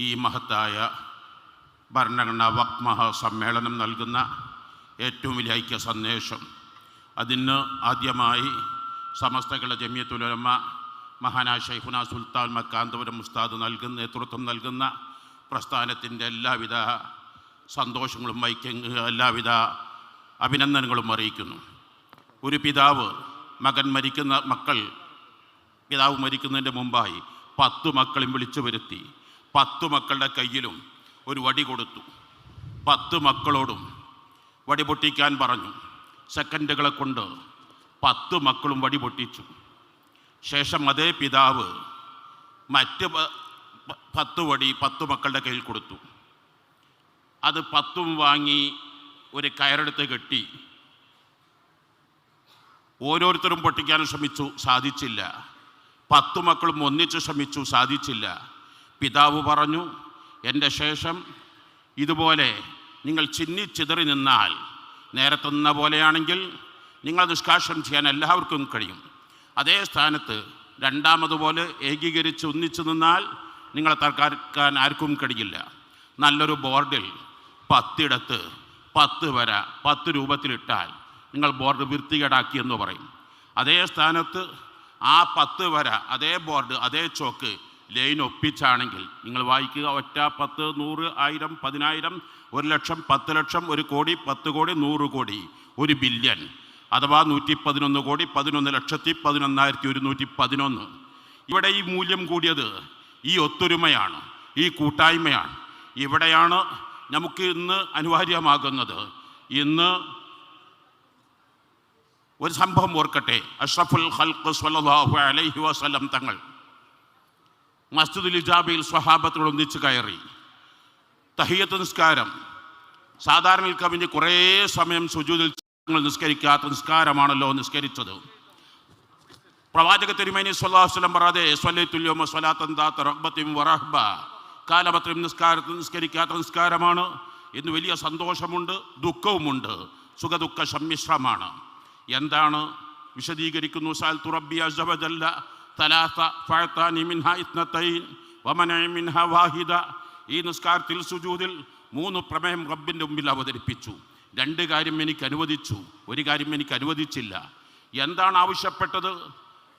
ഈ മഹത്തായ ഭരണഘടനാ വക് മഹാസമ്മേളനം നൽകുന്ന ഏറ്റവും വലിയ ഐക്യ സന്ദേശം. അതിന് ആദ്യമായി സമസ്തകള ജമിയത്തുലമ മഹാനാ ഷൈഖുന സുൽത്താൻ മക്കാന്തപുരം ഉസ്താദ് നൽകുന്ന നേതൃത്വം നൽകുന്ന പ്രസ്ഥാനത്തിന്റെ എല്ലാവിധ സന്തോഷങ്ങളും ഐക്യ എല്ലാവിധ അഭിനന്ദനങ്ങളും അറിയിക്കുന്നു. ഒരു പിതാവ് മകൻ മരിക്കുന്ന മക്കൾ പിതാവ് മരിക്കുന്നതിന്റെ മുമ്പായി പത്ത് മക്കളും വിളിച്ചു വരുത്തി. പത്ത് മക്കളുടെ കയ്യിലും ഒരു വടി കൊടുത്തു. പത്ത് മക്കളോടും വടി പൊട്ടിക്കാൻ പറഞ്ഞു. സെക്കൻഡുകളെ കൊണ്ട് പത്ത് മക്കളും വടി പൊട്ടിച്ചു. ശേഷം അതേ പിതാവ് മറ്റ് പത്ത് വടി പത്ത് മക്കളുടെ കയ്യിൽ കൊടുത്തു. അത് പത്തും വാങ്ങി ഒരു കയറെടുത്ത് കെട്ടി. ഓരോരുത്തരും പൊട്ടിക്കാൻ ശ്രമിച്ചു സാധിച്ചില്ല. പത്തു മക്കളും ഒന്നിച്ച് ശ്രമിച്ചു സാധിച്ചില്ല. പിതാവ് പറഞ്ഞു എന്റെ ശേഷം ഇതുപോലെ നിങ്ങൾ ചിന്നി ചിതറി നിന്നാൽ നേരത്തെ നിന്ന പോലെയാണെങ്കിൽ നിങ്ങൾ നിഷ്കാശം ചെയ്യാൻ എല്ലാവർക്കും കഴിയും. അതേ സ്ഥാനത്ത് രണ്ടാമതുപോലെ ഏകീകരിച്ച് ഒന്നിച്ചു നിന്നാൽ നിങ്ങളെ തർക്കാൻ ആർക്കും കഴിയില്ല. നല്ലൊരു ബോർഡിൽ പത്തിടത്ത് പത്ത് വര പത്ത് രൂപത്തിലിട്ടാൽ നിങ്ങൾ ബോർഡ് വൃത്തികേടാക്കി എന്ന് പറയും. അതേ സ്ഥാനത്ത് ആ പത്ത് വര അതേ ബോർഡ് അതേ ചോക്ക് ലൈൻ ഒപ്പിച്ചാണെങ്കിൽ നിങ്ങൾ വായിക്കുക ഒറ്റ പത്ത് നൂറ് ആയിരം പതിനായിരം ഒരു ലക്ഷം പത്ത് ലക്ഷം ഒരു കോടി പത്ത് കോടി നൂറ് കോടി ഒരു ബില്യൺ അഥവാ നൂറ്റി പതിനൊന്ന് കോടി പതിനൊന്ന് ലക്ഷത്തി പതിനൊന്നായിരത്തി ഒരുന്നൂറ്റി പതിനൊന്ന്. ഇവിടെ ഈ മൂല്യം കൂടിയത് ഈ ഒത്തൊരുമയാണ് ഈ കൂട്ടായ്മയാണ്. ഇവിടെയാണ് നമുക്ക് ഇന്ന് അനിവാര്യമാകുന്നത്. ഇന്ന് ഒരു സംഭവം ഓർക്കട്ടെ. അഷ്റഫുൽ ഖൽഖ് സ്വല്ലല്ലാഹു അലൈഹി വസല്ലം തങ്ങൾ മസ്ജിദുൽ ഇജാബയിൽ സ്വഹാബത്തോട് ഒന്നിച്ച് കയറി. തഹിയത്ത് നിസ്കാരം. സാധാരണ കവിഞ്ഞ് കുറേ സമയം സുജൂതിൽ നിസ്കരിക്കാത്ത നിസ്കാരമാണല്ലോ നിസ്കരിച്ചത്. പ്രവാചക തിരുമേനി സ്വല്ലാസ്ലം പറയാതെ സ്വലത്തുല്യോമ സ്വലാത്തന്താത്ത റഹ്ബത്തിം വറഹ്ബ കാലപത്രം നിസ്കാരത്തിൽ നിസ്കരിക്കാത്ത നിസ്കാരമാണ്. എന്ന് വലിയ സന്തോഷമുണ്ട് ദുഃഖവുമുണ്ട്. സുഖദുഃഖ സമ്മിശ്രമാണ്. എന്താണ് വിശദീകരിക്കുന്നു? സാൽ തുറബിയ അസവജല്ല തലാത്ത ഫഴത്താനി മിൻഹ ഇത്നത്തൈൻ വമനയ മിൻഹ വാഹിദ. ഈ നിസ്കാരത്തിൽ സുജൂദിൽ മൂന്ന് പ്രമേയം റബ്ബിന്റെ മുമ്പിൽ അവതരിപ്പിച്ചു. രണ്ട് കാര്യം എനിക്ക് അനുവദിച്ചു. ഒരു കാര്യം എനിക്ക് അനുവദിച്ചില്ല. എന്താണ് ആവശ്യപ്പെട്ടത്?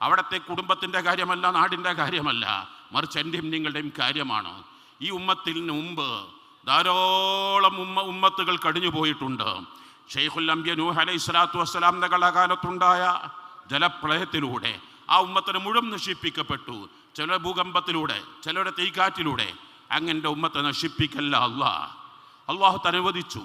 അവിടുത്തെ കുടുംബത്തിന്റെ കാര്യമല്ല നാടിന്റെ കാര്യമല്ല. മറിച്ച് എന്റെയും നിങ്ങളുടെയും കാര്യമാണ്. ഈ ഉമ്മത്തിന് മുമ്പ് ധാരാളം ഉമ്മ ഉമ്മത്തുകൾ കഴിഞ്ഞു പോയിട്ടുണ്ട്. ഷെയ്ഖുൽ അംബിയ നൂഹ് അലൈഹി സ്വലാത്തു വസ്സലാം കാലത്തുണ്ടായ ജലപ്രളയത്തിലൂടെ ആ ഉമ്മത്തിന് മുഴുവൻ നശിപ്പിക്കപ്പെട്ടു. ചില ഭൂകമ്പത്തിലൂടെ ചിലരുടെ തീക്കാറ്റിലൂടെ അങ്ങനെ ഉമ്മത്തെ നശിപ്പിക്കല്ല അള്ളാഹ് അള്ളാഹു അനുവദിച്ചു.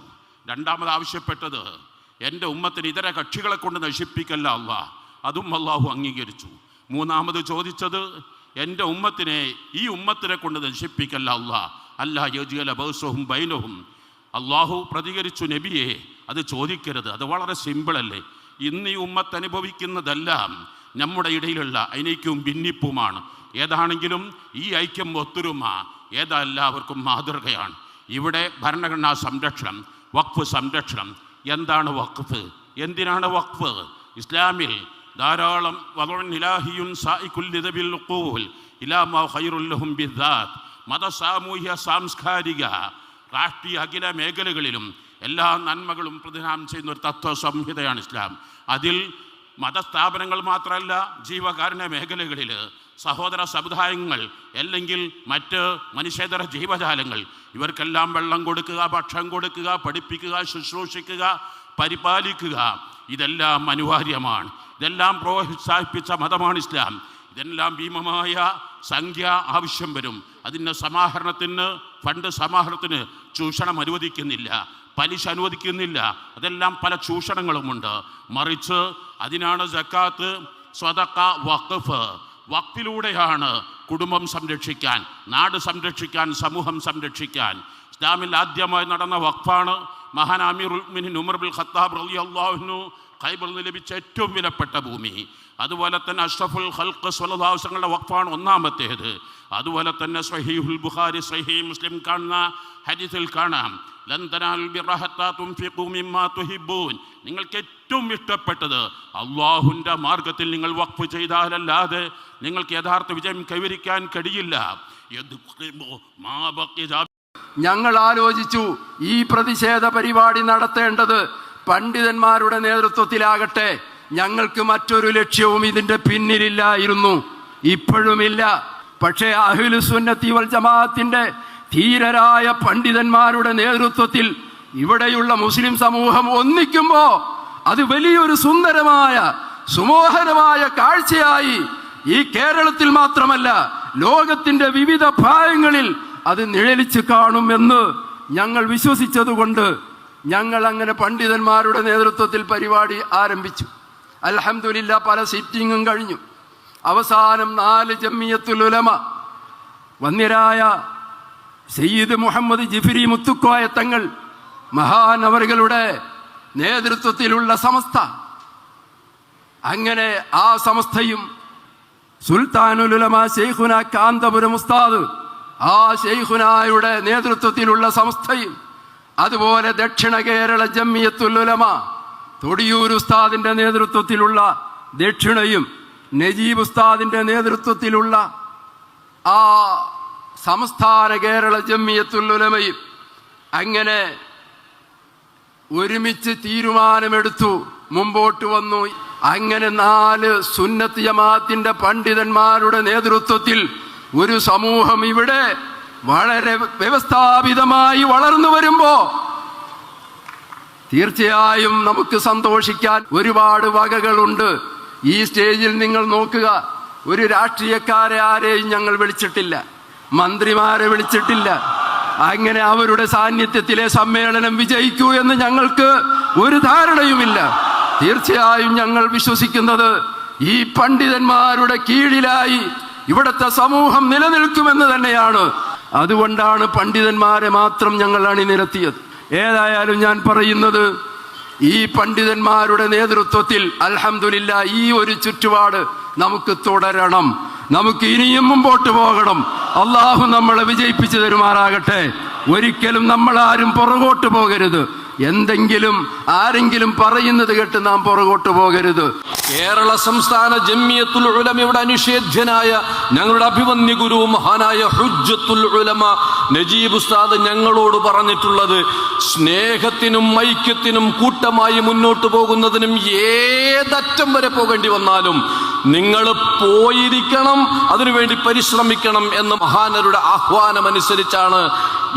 രണ്ടാമത് ആവശ്യപ്പെട്ടത് എന്റെ ഉമ്മത്തിന് ഇതര കക്ഷികളെ കൊണ്ട് നശിപ്പിക്കല്ല അള്ളാഹ് അതും അള്ളാഹു അംഗീകരിച്ചു. മൂന്നാമത് ചോദിച്ചത് എന്റെ ഉമ്മത്തിനെ ഈ ഉമ്മത്തിനെ കൊണ്ട് നശിപ്പിക്കല്ല അള്ളാഹ് അല്ലാ യോജിയല ബൗസവും ബൈനവും അള്ളാഹു പ്രതികരിച്ചു നബിയെ അത് ചോദിക്കരുത്. അത് വളരെ സിമ്പിളല്ലേ? ഇന്ന് ഈ ഉമ്മത്ത് അനുഭവിക്കുന്നതെല്ലാം നമ്മുടെ ഇടയിലുള്ള ഐക്യവും ഭിന്നിപ്പുമാണ്. ഏതാണെങ്കിലും ഈ ഐക്യം ഒത്തൊരുമ ഏതാ എല്ലാവർക്കും മാതൃകയാണ്. ഇവിടെ ഭരണഘടനാ സംരക്ഷണം വഖഫ് സംരക്ഷണം. എന്താണ് വഖഫ്? എന്തിനാണ് വഖഫ്? ഇസ്ലാമിൽ ധാരാളം മത സാമൂഹ്യ സാംസ്കാരിക രാഷ്ട്രീയ അഖില മേഖലകളിലും എല്ലാ നന്മകളും പ്രതിനാമം ചെയ്യുന്ന ഒരു തത്വ സംഹിതയാണ് ഇസ്ലാം. അതിൽ മതസ്ഥാപനങ്ങൾ മാത്രമല്ല ജീവകാരുണ്യ മേഖലകളിൽ സഹോദര സമുദായങ്ങൾ അല്ലെങ്കിൽ മറ്റ് മനുഷ്യേതര ജീവജാലങ്ങൾ. ഇവർക്കെല്ലാം വെള്ളം കൊടുക്കുക ഭക്ഷണം കൊടുക്കുക പഠിപ്പിക്കുക ശുശ്രൂഷിക്കുക പരിപാലിക്കുക. ഇതെല്ലാം അനിവാര്യമാണ്. ഇതെല്ലാം പ്രോത്സാഹിപ്പിച്ച മതമാണ് ഇസ്ലാം. ഇതെല്ലാം ഭീമമായ സംഖ്യ ആവശ്യം വരും. അതിന്റെ സമാഹരണത്തിന് ഫണ്ട് സമാഹരണത്തിന് ചൂഷണം അനുവദിക്കുന്നില്ല. പലിശ അനുവദിക്കുന്നില്ല. അതെല്ലാം പല ചൂഷണങ്ങളുമുണ്ട്. മറിച്ച് അതിനാണ് ജക്കാത്ത് സ്വതക്ക വഖഫ് വഖഫിലൂടെയാണ് കുടുംബം സംരക്ഷിക്കാൻ നാട് സംരക്ഷിക്കാൻ സമൂഹം സംരക്ഷിക്കാൻ ഇസ്ലാമിൽ ആദ്യമായി നടന്ന വഖഫാണ് മഹാൻ അമീർ മുഅ്മിനീൻ ഉമർ ബിൽ ഖത്താബ് റലി അള്ളാഹുനു ഖൈബറിൽ നിന്ന് ലഭിച്ച ഏറ്റവും വിലപ്പെട്ട ഭൂമി. അതുപോലെ തന്നെ അഷ്റഫുൽ ഹൽക്ക് സ്വലതാവശ്യങ്ങളുടെ വഖഫാണ് ഒന്നാമത്തേത്. അതുപോലെ തന്നെ സഹീഹുൽ ബുഖാരി സഹീ മുസ്ലിം കാണുന്ന ഹരിസിൽ കാണാം. നിങ്ങൾക്ക് ഏറ്റവും ഇഷ്ടപ്പെട്ടത് അള്ളാഹുന്റെ മാർഗത്തിൽ നിങ്ങൾ വഖഫ് ചെയ്താലല്ലാതെ നിങ്ങൾക്ക് യഥാർത്ഥ വിജയം കൈവരിക്കാൻ കഴിയില്ല. ഞങ്ങൾ ആലോചിച്ചു ഈ പ്രതിഷേധ പരിപാടി നടത്തേണ്ടത് പണ്ഡിതന്മാരുടെ നേതൃത്വത്തിലാകട്ടെ. ഞങ്ങൾക്ക് മറ്റൊരു ലക്ഷ്യവും ഇതിന്റെ പിന്നിലില്ലായിരുന്നു. ഇപ്പോഴുമില്ല. പക്ഷേ അഹിലുസുന്നത്തി വൽ ജമാഅത്തിന്റെ ധീരരായ പണ്ഡിതന്മാരുടെ നേതൃത്വത്തിൽ ഇവിടെയുള്ള മുസ്ലിം സമൂഹം ഒന്നിക്കുമ്പോ അത് വലിയൊരു സുന്ദരമായ സുമോഹരമായ കാഴ്ചയായി ഈ കേരളത്തിൽ മാത്രമല്ല ലോകത്തിന്റെ വിവിധ ഭാഗങ്ങളിൽ അത് നിഴലിച്ച് കാണുമെന്ന് ഞങ്ങൾ വിശ്വസിച്ചതുകൊണ്ട് ഞങ്ങൾ അങ്ങനെ പണ്ഡിതന്മാരുടെ നേതൃത്വത്തിൽ പരിപാടി ആരംഭിച്ചു. അലഹമില്ല പല സിറ്റിങ്ങും കഴിഞ്ഞു. അവസാനം നാല് ജമ്മിയത്തുൽ ഉലമ വന്യരായ സയ്യിദ് മുഹമ്മദ് ജിഫിരി മുത്തുക്കോയ തങ്ങൾ മഹാനവറുകളുടെ നേതൃത്വത്തിലുള്ള സമസ്ത. അങ്ങനെ ആ സമസ്തയും സുൽത്താനുലുലമ ഷെയ്ഖുന കാന്തപുരം ഉസ്താദ് ആ ഷെയ്ഖുനായുടെ നേതൃത്വത്തിലുള്ള സംസ്ഥയും അതുപോലെ ദക്ഷിണ കേരള ജമ്മിയത്തുലമ തൊടിയൂർ ഉസ്താദിന്റെ നേതൃത്വത്തിലുള്ള ദക്ഷിണയും നജീബ് ഉസ്താദിന്റെ നേതൃത്വത്തിലുള്ള ആ സംസ്ഥാന കേരള ജമ്മിയത്തുലമയും അങ്ങനെ ഒരുമിച്ച് തീരുമാനമെടുത്തു മുമ്പോട്ട് വന്നു. അങ്ങനെ നാല് സുന്നത്ത് ജമാഅത്തിന്റെ പണ്ഡിതന്മാരുടെ നേതൃത്വത്തിൽ ഒരു സമൂഹം ഇവിടെ വളരെ വ്യവസ്ഥാപിതമായി വളർന്നു വരുമ്പോ തീർച്ചയായും നമുക്ക് സന്തോഷിക്കാൻ ഒരുപാട് വകകളുണ്ട്. ഈ സ്റ്റേജിൽ നിങ്ങൾ നോക്കുക ഒരു രാഷ്ട്രീയക്കാരെ ആരെയും ഞങ്ങൾ വിളിച്ചിട്ടില്ല. മന്ത്രിമാരെ വിളിച്ചിട്ടില്ല. അങ്ങനെ അവരുടെ സാന്നിധ്യത്തിലെ സമ്മേളനം വിജയിക്കൂ എന്ന് ഞങ്ങൾക്ക് ഒരു ധാരണയുമില്ല. തീർച്ചയായും ഞങ്ങൾ വിശ്വസിക്കുന്നത് ഈ പണ്ഡിതന്മാരുടെ കീഴിലായി ഇവിടുത്തെ സമൂഹം നിലനിൽക്കുമെന്ന് തന്നെയാണ്. അതുകൊണ്ടാണ് പണ്ഡിതന്മാരെ മാത്രം ഞങ്ങൾ അണിനിരത്തിയത്. ഏതായാലും ഞാൻ പറയുന്നത് ഈ പണ്ഡിതന്മാരുടെ നേതൃത്വത്തിൽ അലഹമില്ല ഈ ഒരു ചുറ്റുപാട് നമുക്ക് തുടരണം. നമുക്ക് ഇനിയും മുമ്പോട്ട് പോകണം. അള്ളാഹു നമ്മളെ വിജയിപ്പിച്ചു തരുമാറാകട്ടെ. ഒരിക്കലും നമ്മൾ ആരും പുറകോട്ട് പോകരുത്. എന്തെങ്കിലും ആരെങ്കിലും പറയുന്നത് കേട്ട് നാം പുറകോട്ട് പോകരുത്. കേരള സംസ്ഥാന ജമ്മിയത്തുൽ ഉലമയുടെ അനുഷേധ്യനായ ഞങ്ങളുടെ അഭിമന്യ ഗുരു മഹാനായ ഹുജ്ജത്തുൽ ഉലമ നജീബ് ഉസ്താദ് ഞങ്ങളോട് പറഞ്ഞിട്ടുള്ളത് സ്നേഹത്തിനും ഐക്യത്തിനും കൂട്ടമായി മുന്നോട്ട് പോകുന്നതിനും ഏതറ്റം വരെ പോകേണ്ടി വന്നാലും നിങ്ങൾ പോയിരിക്കണം അതിനുവേണ്ടി പരിശ്രമിക്കണം എന്ന് മഹാനരുടെ ആഹ്വാനമനുസരിച്ചാണ്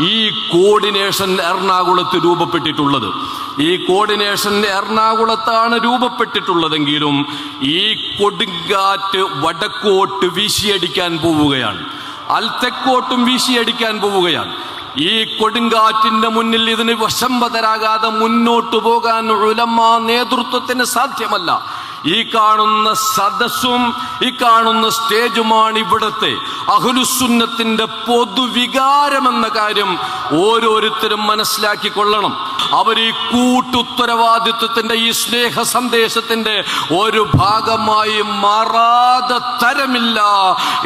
ഈ കോർഡിനേഷൻ എറണാകുളത്ത് രൂപപ്പെട്ടിട്ടുള്ളത്. ഈ കോർഡിനേഷൻ എറണാകുളത്താണ് രൂപപ്പെട്ടിട്ടുള്ളതെങ്കിലും ഈ കൊടുങ്കാറ്റ് വടക്കോട്ട് വീശിയടിക്കാൻ പോവുകയാണ്. അൽത്തെക്കോട്ടും വീശിയടിക്കാൻ പോവുകയാണ്. ഈ കൊടുങ്കാറ്റിന്റെ മുന്നിൽ ഇതിന് വശംബതരാകാതെ മുന്നോട്ടു പോകാൻ ഉലമ നേതൃത്വത്തിന് സാധ്യമല്ല. ഈ കാണുന്ന സദസ്സും ഈ കാണുന്ന സ്റ്റേജുമാണ് ഇവിടുത്തെ അഹുലുസുന്നത്തിന്റെ പൊതുവികാരം എന്ന കാര്യം ഓരോരുത്തരും മനസ്സിലാക്കിക്കൊള്ളണം. അവർ ഈ കൂട്ടുത്തരവാദിത്വത്തിന്റെ ഈ സ്നേഹ സന്ദേശത്തിന്റെ ഒരു ഭാഗമായി മാറാതെ തരമില്ല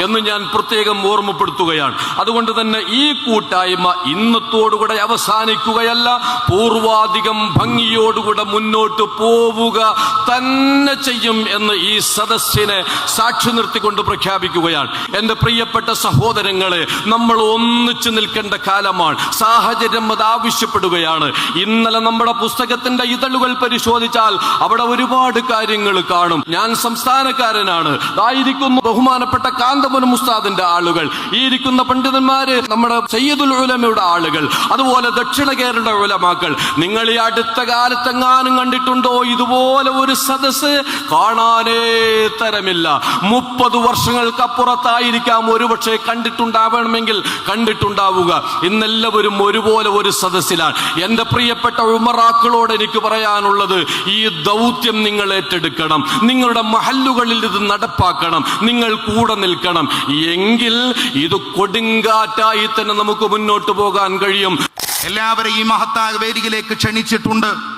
എന്ന് ഞാൻ പ്രത്യേകം ഓർമ്മപ്പെടുത്തുകയാണ്. അതുകൊണ്ട് തന്നെ ഈ കൂട്ടായ്മ ഇന്നത്തോടുകൂടെ അവസാനിക്കുകയല്ല. പൂർവാധികം ഭംഗിയോടുകൂടെ മുന്നോട്ട് പോവുക തന്നെ ചെയ്യും എന്ന് ഈ സദസ്സിനെ സാക്ഷി നിർത്തിക്കൊണ്ട് പ്രഖ്യാപിക്കുകയാണ്. എന്റെ പ്രിയപ്പെട്ട സഹോദരങ്ങളെ നമ്മൾ ഒന്നിച്ചു നിൽക്കേണ്ട കാലമാണ്. സാഹചര്യം അത് ആവശ്യപ്പെടുകയാണ്. ഇന്നലെ നമ്മുടെ പുസ്തകത്തിന്റെ ഇതളുകൾ പരിശോധിച്ചാൽ അവിടെ ഒരുപാട് കാര്യങ്ങൾ കാണും. ഞാൻ സംസ്ഥാനക്കാരനാണ്. ആയിരിക്കുന്നു ബഹുമാനപ്പെട്ട കാന്തപുരം ഉസ്താദിന്റെ ആളുകൾ. ഈ ഇരിക്കുന്ന പണ്ഡിതന്മാര് നമ്മുടെ സയ്യിദുൽ ഉലമയുടെ ആളുകൾ. അതുപോലെ ദക്ഷിണ കേരള ഉലമാക്കൾ. നിങ്ങൾ ഈ അടുത്ത കാലത്തെങ്ങാനും കണ്ടിട്ടുണ്ടോ? ഇതുപോലെ ഒരു സദസ് കാണാനേ തരമില്ല. മുപ്പത് വർഷങ്ങൾക്കപ്പുറത്തായിരിക്കാം ഒരുപക്ഷെ കണ്ടിട്ടുണ്ടാവണമെങ്കിൽ കണ്ടിട്ടുണ്ടാവുക. ഇന്നെല്ലാവരും ഒരുപോലെ ഒരു സദസ്സിലാണ്. എന്റെ പ്രിയപ്പെട്ട ഉമറാക്കളോട് എനിക്ക് പറയാനുള്ളത് ഈ ദൗത്യം നിങ്ങൾ ഏറ്റെടുക്കണം. നിങ്ങളുടെ മഹല്ലുകളിൽ ഇത് നടപ്പാക്കണം. നിങ്ങൾ കൂടെ നിൽക്കണം. എങ്കിൽ ഇത് കൊടുങ്കാറ്റായി തന്നെ നമുക്ക് മുന്നോട്ട് പോകാൻ കഴിയും. എല്ലാവരെയും ഈ മഹത്തായ വേദിയിലേക്ക് ക്ഷണിച്ചിട്ടുണ്ട്.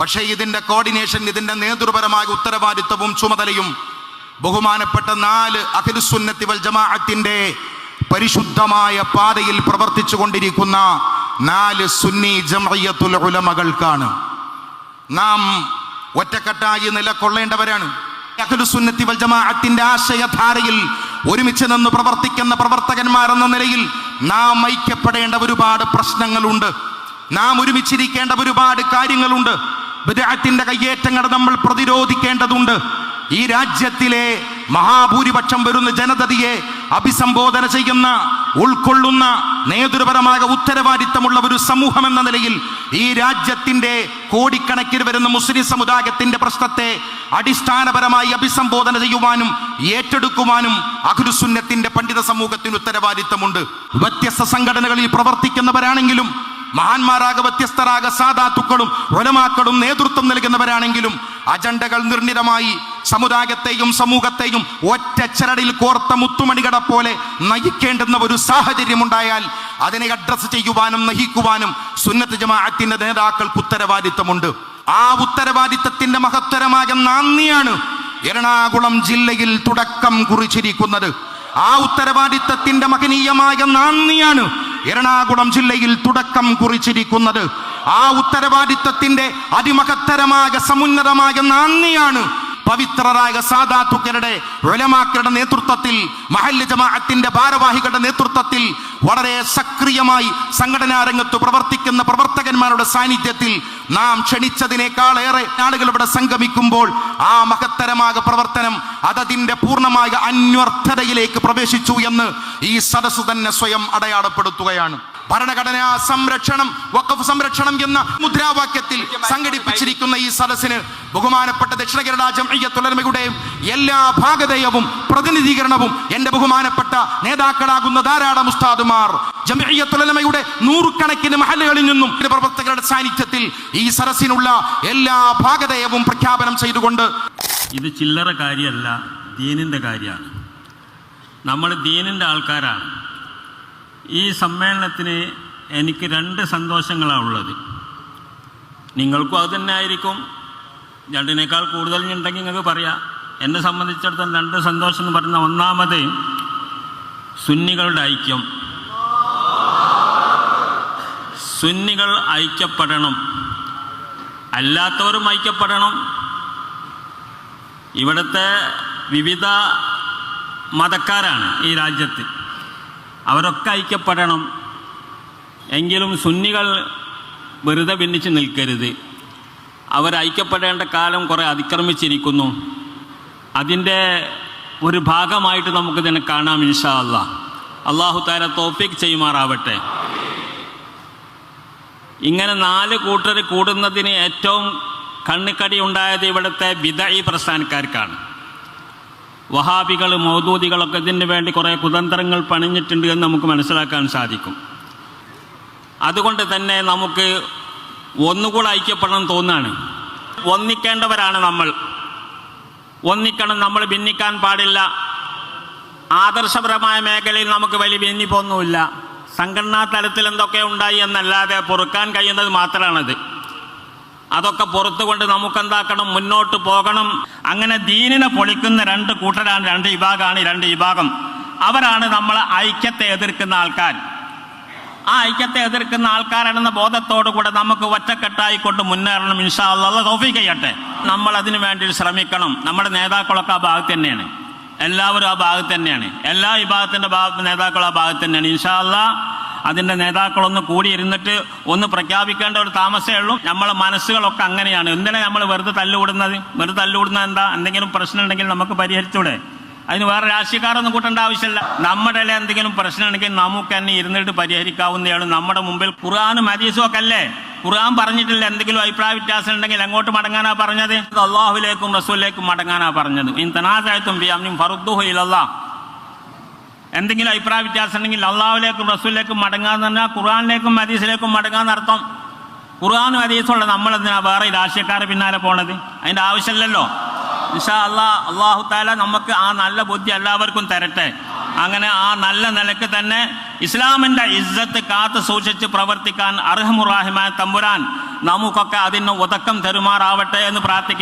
പക്ഷേ ഇതിന്റെ കോർഡിനേഷൻ ഇതിന്റെ നേതൃപരമായ ഉത്തരവാദിത്വവും ചുമതലയും ബഹുമാനപ്പെട്ട നാല് അഖിലുസുന്നത്തി വൽ ജമാഅത്തിന്റെ പരിശുദ്ധമായ പാതയിൽ പ്രവർത്തിച്ചു കൊണ്ടിരിക്കുന്ന നാല് സുന്നി ജംഇയ്യത്തുൽ ഉലമകൾക്കാണ്. നാം ഒറ്റക്കെട്ടായി നിലകൊള്ളേണ്ടവരാണ്. സുന്നത്തി വൽ ജമാഅത്തിന്റെ ആശയധാരയിൽ ഒരുമിച്ച് നിന്ന് പ്രവർത്തിക്കുന്ന പ്രവർത്തകന്മാർ എന്ന നിലയിൽ നാം ഐക്യപ്പെടേണ്ട ഒരുപാട് പ്രശ്നങ്ങളുണ്ട്. നാം ഒരുമിച്ചിരിക്കേണ്ട ഒരുപാട് കാര്യങ്ങളുണ്ട്. ബിദ്അത്തിന്റെ കയ്യേറ്റങ്ങൾ നമ്മൾ പ്രതിരോധിക്കേണ്ടതുണ്ട്. ഈ രാജ്യത്തിലെ മഹാഭൂരിപക്ഷം വരുന്ന ജനതയെ അഭിസംബോധന ചെയ്യുന്ന ഉൾക്കൊള്ളുന്ന നേതൃപരമായ ഉത്തരവാദിത്തമുള്ള ഒരു സമൂഹം എന്ന നിലയിൽ ഈ രാജ്യത്തിന്റെ കോടിക്കണക്കിന് വരുന്ന മുസ്ലിം സമുദായത്തിന്റെ പ്രശ്നത്തെ അടിസ്ഥാനപരമായി അഭിസംബോധന ചെയ്യുവാനും ഏറ്റെടുക്കുവാനും അഖുരുസുന്നത്തിന്റെ പണ്ഡിത സമൂഹത്തിന് ഉത്തരവാദിത്തമുണ്ട്. വ്യത്യസ്ത സംഘടനകളിൽ പ്രവർത്തിക്കുന്നവരാണെങ്കിലും മഹാന്മാരാക വ്യത്യസ്തരാക സാധാത്തുക്കളും ഒലമാക്കളും നേതൃത്വം നൽകുന്നവരാണെങ്കിലും അജണ്ടകൾ നിർണിതമായി സമുദായത്തെയും സമൂഹത്തെയും ഒറ്റ ചരടിൽ കോർത്ത മുത്തുമണികട പോലെ നയിക്കേണ്ടുന്ന ഒരു സാഹചര്യം ഉണ്ടായാൽ അതിനെ അഡ്രസ് ചെയ്യുവാനും നയിക്കുവാനും സുന്നത്ത് ജമാഅത്തിന്റെ നേതാക്കൾക്ക് ഉത്തരവാദിത്തമുണ്ട്. ആ ഉത്തരവാദിത്തത്തിന്റെ മഹത്തരമായ നന്ദിയാണ് എറണാകുളം ജില്ലയിൽ തുടക്കം കുറിച്ചിരിക്കുന്നത്. ആ ഉത്തരവാദിത്തത്തിന്റെ മഹനീയമായ നന്ദിയാണ് എറണാകുളം ജില്ലയിൽ തുടക്കം കുറിച്ചിരിക്കുന്നത്. ആ ഉത്തരവാദിത്തത്തിന്റെ അതിമഹത്തരമായ സമുന്നതമായ നന്ദിയാണ് പവിത്രരായ സാധാത്തുക്കളുടെ ഒലമാക്കളുടെ നേതൃത്വത്തിൽ മഹല്ല് ജമാഅത്തിന്റെ ഭാരവാഹികളുടെ നേതൃത്വത്തിൽ വളരെ സക്രിയമായി സംഘടനാ രംഗത്ത് പ്രവർത്തിക്കുന്ന പ്രവർത്തകന്മാരുടെ സാന്നിധ്യത്തിൽ നാം ക്ഷണിച്ചതിനേക്കാളേറെ ആളുകൾ ഇവിടെ സംഗമിക്കുമ്പോൾ ആ മഹത്തരമായ പ്രവർത്തനം അതതിന്റെ പൂർണമായ അന്വർത്ഥതയിലേക്ക് പ്രവേശിച്ചു എന്ന് ഈ സദസ്സ് തന്നെ സ്വയം അടയാളപ്പെടുത്തുകയാണ്. ഭരണഘടനാ സംരക്ഷണം വഖഫ് സംരക്ഷണം എന്ന മുദ്രാവാക്യത്തിൽ സംഘടിപ്പിച്ചിരിക്കുന്ന ഈ സദസ്സിന് ബഹുമാനപ്പെട്ട ദക്ഷിണ കേരള ജംഇയ്യത്തുലമയുടെയും എല്ലാ ഭാഗതയവും പ്രതിനിധീകരണവും എന്റെ ബഹുമാനപ്പെട്ട നേതാക്കളാകുന്ന ധാരാളം ഉസ്താദുമാർ ജംഇയ്യത്തുലമയുടെ നൂറുകണക്കിന് മഹലുകളിൽ നിന്നും പ്രവർത്തകരുടെ സാന്നിധ്യത്തിൽ ഈ സദസ്സിനുള്ള എല്ലാ ഭാഗതയവും പ്രഖ്യാപനം ചെയ്തുകൊണ്ട് ഇത് ചില്ലറ കാര്യമല്ല ദീനിന്റെ കാര്യമാണ്. നമ്മൾ ദീനിന്റെ ആൾക്കാരാണ്. ഈ സമ്മേളനത്തിന് എനിക്ക് രണ്ട് സന്തോഷങ്ങളാണ് ഉള്ളത്. നിങ്ങൾക്കും അത് തന്നെ ആയിരിക്കും. രണ്ടിനേക്കാൾ കൂടുതൽ ഉണ്ടെങ്കിൽ നിങ്ങൾക്ക് പറയാം. എന്നെ സംബന്ധിച്ചിടത്തോളം രണ്ട് സന്തോഷം എന്ന് പറയുന്ന ഒന്നാമത് സുന്നികളുടെ ഐക്യം. സുന്നികൾ ഐക്യപ്പെടണം. അല്ലാത്തവരും ഐക്യപ്പെടണം. ഇവിടുത്തെ വിവിധ മതക്കാരാണ് ഈ രാജ്യത്ത്. അവരൊക്കെ ഐക്യപ്പെടണം. എങ്കിലും സുന്നികൾ വെറുതെ ഭിന്നിച്ച് നിൽക്കരുത്. അവർ ഐക്യപ്പെടേണ്ട കാലം കുറേ അതിക്രമിച്ചിരിക്കുന്നു. അതിന്റെ ഒരു ഭാഗമായിട്ട് നമുക്ക് നമുക്കിതിനെ കാണാം ഇൻഷാ അല്ല അള്ളാഹു താര തോഫിക് ചെയ്യുമാറാവട്ടെ. ഇങ്ങനെ നാല് കൂട്ടർ കൂടുന്നതിന് ഏറ്റവും കണ്ണിക്കടി ഉണ്ടായത് ഇവിടുത്തെ വിദയി പ്രസ്ഥാനക്കാർക്കാണ്. വഹാബികൾ മൗദൂദികളൊക്കെ ഇതിന് വേണ്ടി കുറേ കുതന്ത്രങ്ങൾ പണിഞ്ഞിട്ടുണ്ട് എന്ന് നമുക്ക് മനസ്സിലാക്കാൻ സാധിക്കും. അതുകൊണ്ട് തന്നെ നമുക്ക് ഒന്നുകൂടെ ഐക്യപ്പെടണം തോന്നാണ്. ഒന്നിക്കേണ്ടവരാണ് നമ്മൾ. ഒന്നിക്കണം നമ്മൾ ഭിന്നിക്കാൻ പാടില്ല. ആദർശപരമായ മേഖലയിൽ നമുക്ക് വലിയ ഭിന്നിപ്പൊന്നുമില്ല. സംഘടനാ തലത്തിൽ എന്തൊക്കെ ഉണ്ടായി എന്നല്ലാതെ പൊറുക്കാൻ കഴിയുന്നത് മാത്രമാണത് അതൊക്കെ പുറത്തുകൊണ്ട് നമുക്കെന്താക്കണം? മുന്നോട്ട് പോകണം. അങ്ങനെ ദീനിനെ പൊളിക്കുന്ന രണ്ട് കൂട്ടരാണ് രണ്ട് വിഭാഗമാണ് ഈ രണ്ട് വിഭാഗം. അവരാണ് നമ്മൾ ഐക്യത്തെ എതിർക്കുന്ന ആൾക്കാർ. ആ ഐക്യത്തെ എതിർക്കുന്ന ആൾക്കാരാണെന്ന ബോധത്തോടു കൂടെ നമുക്ക് ഒറ്റക്കെട്ടായിക്കൊണ്ട് മുന്നേറണം. ഇൻഷാ അള്ളാഹ് ചെയ്യട്ടെ. നമ്മൾ അതിനു വേണ്ടി ശ്രമിക്കണം. നമ്മുടെ നേതാക്കളൊക്കെ ആ ഭാഗത്ത് തന്നെയാണ്. എല്ലാവരും ആ ഭാഗത്ത് തന്നെയാണ്. എല്ലാ വിഭാഗത്തിന്റെ ഭാഗത്ത് നേതാക്കളും ആ ഭാഗത്ത് തന്നെയാണ്. ഇൻഷാ അതിന്റെ നേതാക്കളൊന്ന് കൂടിയിരുന്നിട്ട് ഒന്ന് പ്രഖ്യാപിക്കേണ്ട ഒരു താമസമേ ഉള്ളൂ. നമ്മളെ മനസ്സുകളൊക്കെ അങ്ങനെയാണ്. എന്തിനാ നമ്മൾ വെറുതെ തല്ലുകൂടുന്നത്? വെറുതെ തല്ലുകൂടുന്നത് എന്താ? എന്തെങ്കിലും പ്രശ്നം ഉണ്ടെങ്കിൽ നമുക്ക് പരിഹരിച്ചൂടെ? അതിന് വേറെ രാഷ്ട്രീയക്കാരൊന്നും കൂട്ടേണ്ട ആവശ്യമില്ല. നമ്മുടെ ഇടയിൽ എന്തെങ്കിലും പ്രശ്നം ഉണ്ടെങ്കിൽ നമുക്ക് തന്നെ ഇരുന്നിട്ട് പരിഹരിക്കാവുന്നതാണ് നമ്മുടെ മുമ്പിൽ ഖുർആാനും ഹദീസും ഒക്കെ അല്ലേ? ഖുർആൻ പറഞ്ഞിട്ടില്ല. എന്തെങ്കിലും അഭിപ്രായ വ്യത്യാസം ഉണ്ടെങ്കിൽ എങ്ങോട്ട് മടങ്ങാനാ പറഞ്ഞത്? അള്ളാഹുലേക്കും റസൂലിലേക്കും മടങ്ങാനാ പറഞ്ഞത്. ഇൻ തനാസായത്തും ഫറുദ്ദുഹു ഇലല്ലാ എന്തെങ്കിലും അഭിപ്രായ വ്യത്യാസം ഉണ്ടെങ്കിൽ അള്ളാഹുലേക്കും റസൂലിലേക്കും മടങ്ങാന്ന് പറഞ്ഞാൽ ഖുർആാനിലേക്കും ഹദീസിലേക്കും മടങ്ങാന്ന് അർത്ഥം. ഖുർആാനും ഹദീസുള്ള നമ്മൾ എന്തിനാ വേറെ രാഷ്ട്രീയക്കാരെ പിന്നാലെ പോണത്? അതിന്റെ ആവശ്യമില്ലല്ലോ. ഇൻഷാ അള്ളാ അള്ളാഹു താല നമുക്ക് ആ നല്ല ബുദ്ധി എല്ലാവർക്കും തരട്ടെ. അങ്ങനെ ആ നല്ല നിലയ്ക്ക് തന്നെ ഇസ്ലാമിന്റെ ഇസ്സത്ത് കാത്തു സൂക്ഷിച്ച് പ്രവർത്തിക്കാൻ അർഹമുറാഹിമാൻ തമ്പുരാൻ നമുക്കൊക്കെ അതിന് ഉതക്കം തരുമാറാവട്ടെ എന്ന് പ്രാർത്ഥിക്കാം